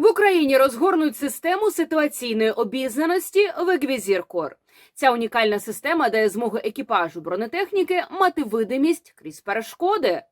В Україні розгорнуть систему ситуаційної обізнаності Веквізіркор. Ця унікальна система дає змогу екіпажу бронетехніки мати видимість крізь перешкоди.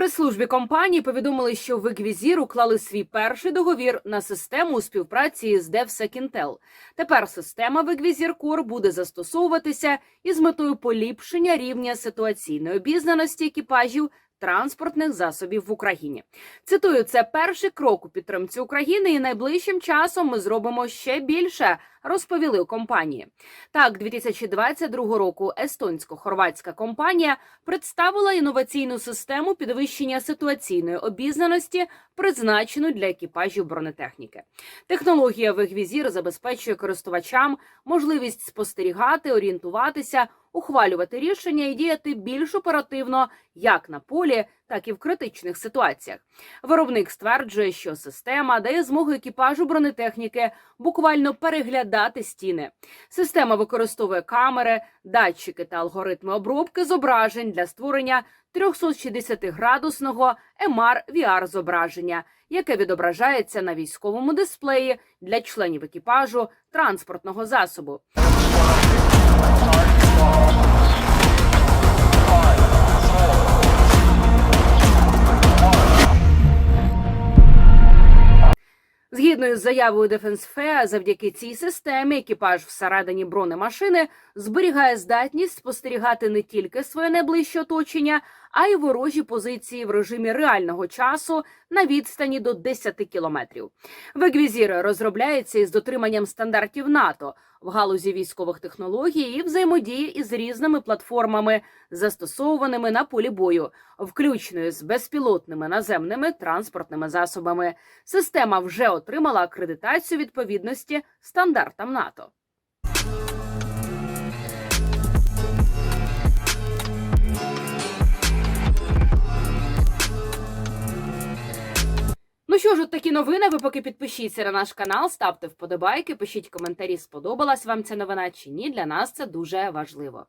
Прес-службі компанії повідомили, що в Еквізір уклали свій перший договір на систему у співпраці з DevSecIntel. Тепер система в Еквізір Core буде застосовуватися із метою поліпшення рівня ситуаційної обізнаності екіпажів транспортних засобів в Україні. Цитую, це перший крок у підтримці України, і найближчим часом ми зробимо ще більше. Розповіли у компанії. Так, 2022 року естонсько-хорватська компанія представила інноваційну систему підвищення ситуаційної обізнаності, призначену для екіпажів бронетехніки. Технологія Вегвізір забезпечує користувачам можливість спостерігати, орієнтуватися, ухвалювати рішення і діяти більш оперативно як на полі, так і в критичних ситуаціях. Виробник стверджує, що система дає змогу екіпажу бронетехніки буквально переглядати стіни. Система використовує камери, датчики та алгоритми обробки зображень для створення 360-градусного MR VR зображення, яке відображається на військовому дисплеї для членів екіпажу транспортного засобу. Згідно із заявою Дефенсфе, завдяки цій системі екіпаж всередині бронемашини зберігає здатність спостерігати не тільки своє найближче оточення, а й ворожі позиції в режимі реального часу на відстані до 10 кілометрів. Вегвізір розробляється із дотриманням стандартів НАТО в галузі військових технологій і взаємодії із різними платформами, застосованими на полі бою, включно з безпілотними наземними транспортними засобами. Система вже отримала акредитацію відповідності стандартам НАТО. Що ж, от такі новини. Ви поки підпишіться на наш канал, ставте вподобайки, пишіть коментарі, сподобалась вам ця новина чи ні. Для нас це дуже важливо.